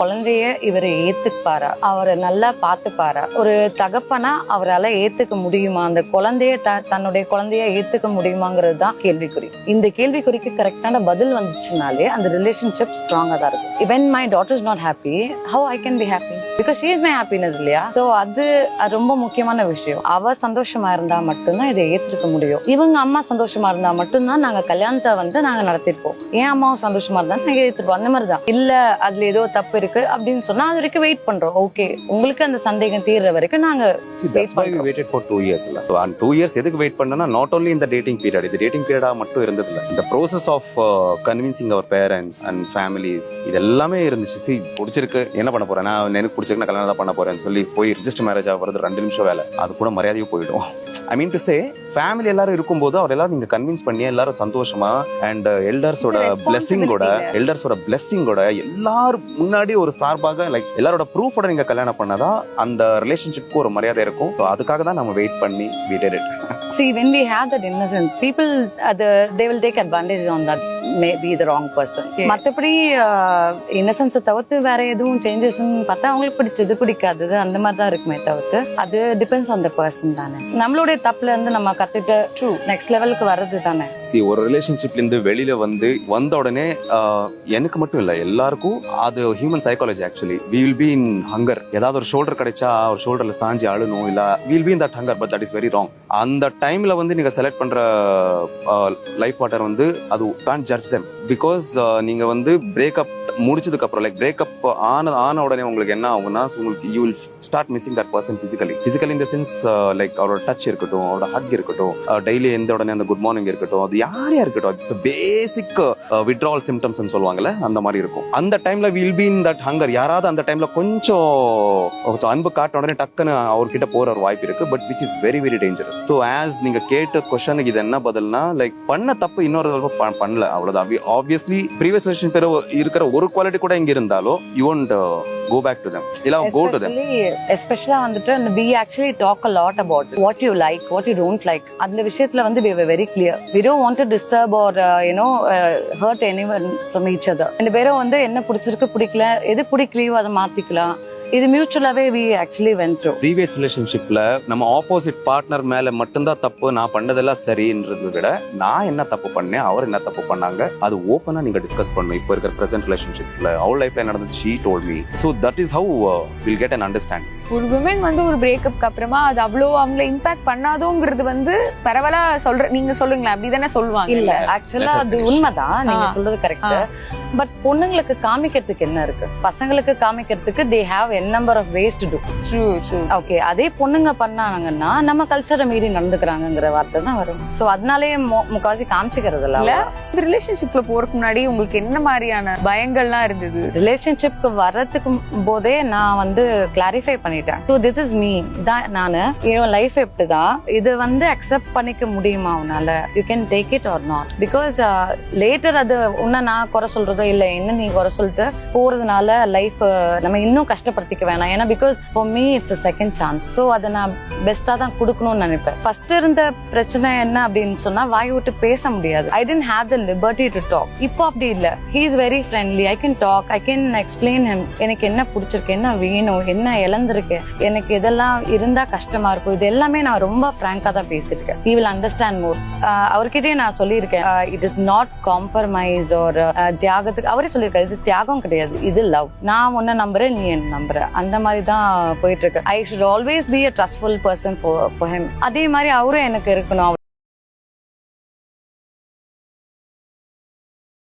குழந்தைய இவர் ஏத்துப்பாரா? அவரை நல்லா பார்த்துப்பாரா ஒரு தகப்பனா அவரால் ஏத்துக்க முடியுமா? அந்த குழந்தைய த தன்னுடைய குழந்தைய ஏத்துக்க முடியுமாங்கிறது தான் கேள்விக்குறி. இந்த கேள்விக்குறிக்கு கரெக்டான பதில் வந்துச்சுனாலே அந்த ரிலேஷன்ஷிப் ஸ்ட்ராங்காக தான் இருக்கும். Even my daughter is not happy how I can be happy because she is my happiness இல்லையா? ஸோ அது ரொம்ப முக்கியமான விஷயம். அவ சந்தோஷமா இருந்தா மட்டும்தான் இதை ஏற்றுக்க முடியும். இவங்க அம்மா சந்தோஷமா இருந்தா மட்டும்தான் நாங்க கல்யாணத்தை வந்து நாங்க நடத்திருப்போம். என் அம்மாவும் சந்தோஷமா இருந்தா நாங்க ஏற்றுப்போம் அந்த மாதிரி தான் இல்ல அதுல ஏதோ தப்பு இருக்கு. அப்படின்னு சொன்னா அது வரைக்கும் வெயிட் பண்றோம். ஓகே உங்களுக்கு அந்த சந்தேகம் தீர்ற வரைக்கும் நாங்க வெயிட்டட் ஃபார் டூ இயர்ஸ் இல்ல. அண்ட் டூ இயர்ஸ் எதுக்கு வெயிட் பண்ணனா நாட் ஓன்லி இந்த டேட்டிங் பீரியட் இது டேட்டிங் பீரியடா மட்டும் இருந்தது இல்ல இந்த ப்ரோசஸ் ஆஃப் கன்வின்சிங் அவர் பேரண்ட்ஸ் அண்ட் ஃபேமிலிஸ் இது எல்லாமே இருந்துச்சு. சி பிடிச்சிருக்கு என்ன பண்ண போறேன்? நான் எனக்கு பிடிச்சிருக்கு நான் கல்யாணம் பண்ண போறேன்னு சொல்லி போய் ரிஜிஸ்டர் மேரேஜ் ஆகிறது ரெண்டு நிமிஷம் வேலை. அது கூட மரியாதையும் போயிடும். ஐ மீன் டு சே ஃபேமிலி எல்லாரும் இருக்கும்போது அவர் எல்லாரும் நீங்க கன்வின்ஸ் பண்ணி எல்லாரும் சந்தோஷமா அண்ட் எல்டர்ஸோட பிளெஸிங்கோட எல்டர்ஸோட பிளெஸிங்கோட எல்லாரும் முன்னாடி ஒரு சார்பாக லைக் எல்லாரோட ப்ரூஃபோட நீங்கள் கல்யாணம் பண்ணாதான் அந்த ரிலேஷன்ஷிப்க்கு ஒரு மரியாதை இருக்கும் ஸோ அதுக்காக தான் நம்ம வெயிட் பண்ணி we did it see when we have that innocence people uh, the, they will take may be the wrong person. மற்றபடி இன்னசென்ஸை தவிர்த்து வேற எதுவும் சேஞ்சஸ்ன்னு பார்த்தா அவங்களுக்கு பிடிச்சது பிடிக்காதது அந்த மாதிரி தான் இருக்குமே தவிர்த்து. அது டிபெண்ட்ஸ் ஆன் த பர்சன் தானே. நம்மளுடைய தப்புல இருந்து நம்ம கத்துட்டு ட்ரூ நெக்ஸ்ட் லெவலுக்கு வர்றது தானே. சி ஒரு ரிலேஷன்ஷிப்ல இருந்து வெளியில வந்து வந்த உடனே எனக்கு மட்டும் இல்ல எல்லாருக்கும் அது human psychology actually we will be in hunger ஏதாவது ஒரு ஷோல்டர் கிடைச்சா ஒரு ஷோல்டர்ல சாஞ்சி அழுணும் இல்ல will be in that hunger but that is very wrong அந்த டைம்ல வந்து நீங்க செலக்ட் பண்ற லைஃப் பார்ட்னர் வந்து அது கான் ஜட்ஜ் தெம் பிகாஸ் நீங்க வந்து பிரேக்கப் முடிச்சதுக்கு அப்புறம் லைக் பிரேக்கப் ஆன ஆன உடனே உங்களுக்கு என்ன ஆகும்னா உங்களுக்கு you will start missing that person physically physically இந்த சென்ஸ் லைக் அவரோட டச் இருக்கட்டும் அவரோட ஹக் இருக்கட்டும் uh, டெய்லி எந்த உடனே அந்த குட் மார்னிங் இருக்கட்டும் அது யாரையா இருக்கட்டும் இட்ஸ் பேசிக் விட்ரால் சிம்டம்ஸ் சொல்லுவாங்கல்ல அந்த மாதிரி இருக்கும். அந்த டைம்ல will be in that hunger யாராவது அந்த டைம்ல கொஞ்சம் அன்பு காட்ட உடனே டக்குன்னு அவர்கிட்ட போற ஒரு வாய்ப்பு இருக்கு but which is very very dangerous so as நீங்க கேட்ட கொஸ்டனுக்கு இது என்ன பதில்னா லைக் பண்ண தப்பு இன்னொரு தடவை ப- பண்ணல. அவ்வளவுதான். ஆப்வியஸ்லி ப்ரீவியஸ் ரிலேஷன் பேர் இருக்கிற ஒரு குவாலிட்டி கூட இங்கே இருந்தாலும் you won't go back to them இல்லை கோ டு தம் எஸ்பெஷலாக வந்துட்டு அந்த we actually talk a lot about what you like what you don't like அந்த விஷயத்தில் வந்து we very clear we don't want to disturb or you know hurt any one from each other ரெண்டு பேரும் வந்து என்ன பிடிச்சிருக்கு பிடிக்கல எது பிடிக்கலையோ அதை மாற்றிக்கலாம் இது மியூச்சுவலாவே we actually went through previous ரிலேஷன்ஷிப்ல நம்ம ஆப்போசிட் பார்ட்னர் மேல மட்டும்தான் தப்பு நான் பண்ணதெல்லாம் சரின்றதை விட நான் என்ன தப்பு பண்ணேன் அவர் என்ன தப்பு பண்ணாங்க அது ஓப்பனா நீங்க டிஸ்கஸ் பண்ணணும். இப்போ இருக்கிற பிரசன்ட் ரிலேஷன்ஷிப்ல அவர் லைஃப்ல நடந்துச்சு she told me so that is how will get and understand ஒரு விமன் வந்து ஒரு பிரேக்கப்க்கு அப்புறமா அது அவ்வளோ அவங்கள இம்பாக்ட் பண்ணாதோங்கிறது வந்து பரவலா சொல்ற நீங்க சொல்லுங்களேன் அப்படிதானே சொல்லுவாங்க. இல்ல ஆக்சுவலா அது. உண்மைதான் நீங்க. சொல்றது கரெக்ட் பட் பொண்ணுங்களுக்கு காமிக்கிறதுக்கு என்ன இருக்கு? பசங்களுக்கு காமிக்கிறதுக்கு they have n number of waste to do true true okay அதே பொண்ணுங்க பண்ணாங்கன்னா நம்ம கல்ச்சரை மீறி நடந்துக்கிறாங்கங்கிற வார்த்தை தான் வரும். சோ அதனாலேயே மு- முக்காவாசி காமிச்சுக்கிறது இல்ல? இந்த ரிலேஷன்ஷிப்ல போறதுக்கு முன்னாடி உங்களுக்கு என்ன மாதிரியான பயங்கள்லாம் இருந்தது? ரிலேஷன்ஷிப்க்கு வர்றதுக்கு போதே நான் வந்து கிளாரிஃபை பண்ணிட்டேன் ஸோ திஸ் இஸ் மீ தான் நான். என் லைஃப் இப்படிதான் இது வந்து அக்செப்ட் பண்ணிக்க முடியுமா அவனால you can take it or not because later அது உன்னை நான் குறை சொல்றதோ இல்லை என்ன நீ குறை சொல்லிட்டு போறதுனால லைஃப் நம்ம இன்னும் கஷ்டப்படுத்திக்க வேணாம். ஏன்னா because for me it's a second chance so அதை நான் பெஸ்ட்டாக தான் கொடுக்கணும்னு நினைப்பேன். ஃபர்ஸ்ட் இருந்த பிரச்சனை என்ன அப்படின்னு சொன்னா வாய் விட்டு பேச முடியாது. I don't have the liberty to talk இப்போ அப்படி இல்லை. He is very friendly I can talk I can explain him எனக்கு என்ன பிடிச்சிருக்கு என்ன வேணும் என்ன இழந்திருக்கு எனக்கு இதெல்லாம் இருந்தா கஷ்டமா இருக்கும். இது எல்லாமே நான் ரொம்ப பிராங்கா தான் பேசியிருக்கேன். ஈ வில் அண்டர்ஸ்டாண்ட் மோர் அவர்கிட்டயே நான் சொல்லியிருக்கேன். இட் இஸ் நாட் காம்ப்ரமைஸ் ஒரு தியாகத்துக்கு அவரே சொல்லியிருக்காரு இது தியாகம் கிடையாது. இது லவ் நான் உன்னை நம்புறேன் நீ என்ன நம்புற. அந்த மாதிரி தான் போயிட்டு இருக்கு. I should always be a trustful person for him அதே மாதிரி அவரும் எனக்கு இருக்கணும்.